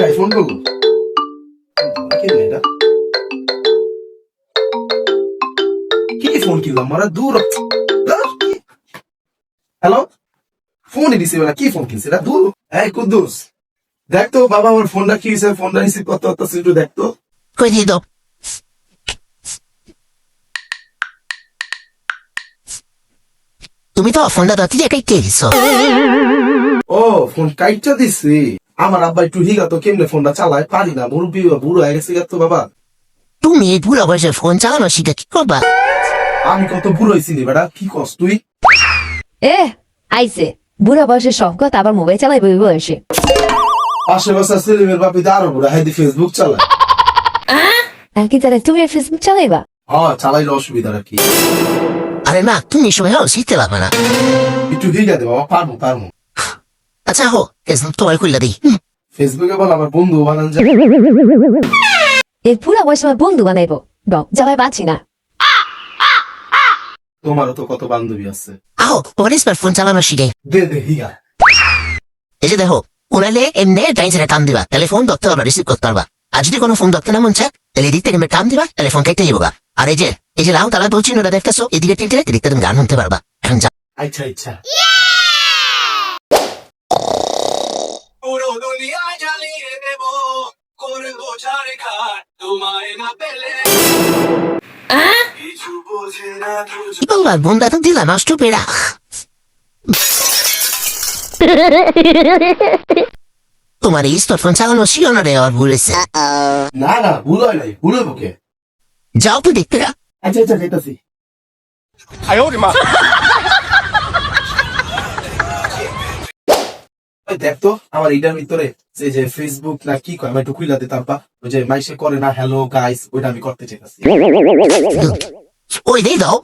একাই ফোন কে ফোন কিনলাম মারা দূর হ্যালো? ফোন দিছে বেলা কি ফোন কিনছে? এটা দূর? এই কুদ্দুস। দেখ তো বাবা আমার ফোনটা কি হয়েছে? ফোনটা রিসিভ করতে করতে একটু দেখ তো। কই দিয়ে দাও। তুমি তো ফোনটা দাঁতি কে দিছো। ও ফোন কাইটটা দিছি। আমার আব্বা একটু হিগা তো কেমনে ফোনটা চালায়? পারি না মুরব্বী বুড়ো হয়ে গেছে তো বাবা। তুমি এই বুড়া বয়সে ফোন চালানো শিখে কি করবা? আমি কত বুড়ো হয়েছি নি বেটা কি কস তুই? এ আইছে। বুড়া বয়সে সব কথা আবার মোবাইল চালাই বই বয়সে। পাশে বসা সেলিমের বাপি আরও বুড়া হাইদি ফেসবুক চালায়। আর কি তাহলে তুমি ফেসবুক চালাইবা? হ্যাঁ চালাইলে অসুবিধাটা কি? আরে না তুমি সময় শিখতে পারবে না। একটু হিগা দে বাবা পারব পারব। আচ্ছা হো ফেসবুক তোমার খুললা দিই। ফেসবুকে বল আমার বন্ধু বানান যায় এই বুড়া বয়সে আমার বন্ধু বানাইবো। ডক চালাই পাচ্ছি না। তোমারও তো কত বান্ধবী আছে। আহো তোমার স্মার্টফোন চালানো শিখে। দে দে হিগা এই যে দেখো উনালে এমনি টাইমসে টান দিবা তাহলে ফোন ধরতে পারবা রিসিভ করতে পারবা। আর যদি কোনো ফোন ধরতে না মন চায় তাহলে এদিক থেকে টান দিবা তাহলে ফোন কেটে যাব আর এই যে এই যে রাও তালা বলছি ওটা দেখতেছো এদিকে টিপতে এদিকে তুমি গান শুনতে পারবা। এখন যা। আচ্ছা আচ্ছা পুরো দুনিয়া জ্বালিয়ে দেব করব ঝাড়খাট তোমায় না পেলে কিছু বোঝে না কি বন্ধা তো দিলাম নষ্ট পেরা। তোমার এই স্মার্টফোন চালানো ছিল না রে আর ভুলেছে। না না ভুল হয় নাই ভুল হইব কে? যাও তো দেখতে। আচ্ছা আচ্ছা যেতেছি ওই দেখ তো আমার এটার ভিতরে যে যে ফেসবুক না কি কয় আমি একটু খুইলা দিতাম পা ওই যে মাইসে করে না হ্যালো গাইস ওইটা আমি করতে চাইতাছি। ওই দিয়ে দাও।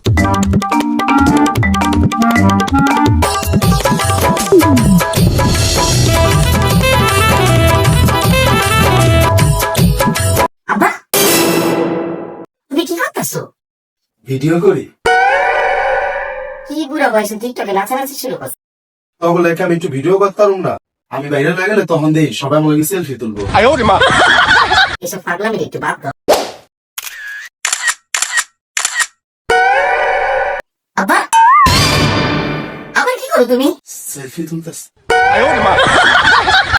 ভিডিও করি? কি বুড়া বয়সে টিকটকে নাচানাচি শুরু করছ? তখন লেখা আমি একটু ভিডিও করতাম না। আমি বাইরে না গেলে তখন দেই সবাই মনে সেলফি তুলবো। এসব পাগলামি একটু বাদ দাও। আব্বা আবার কি করো তুমি? সেলফি তুলতেছ।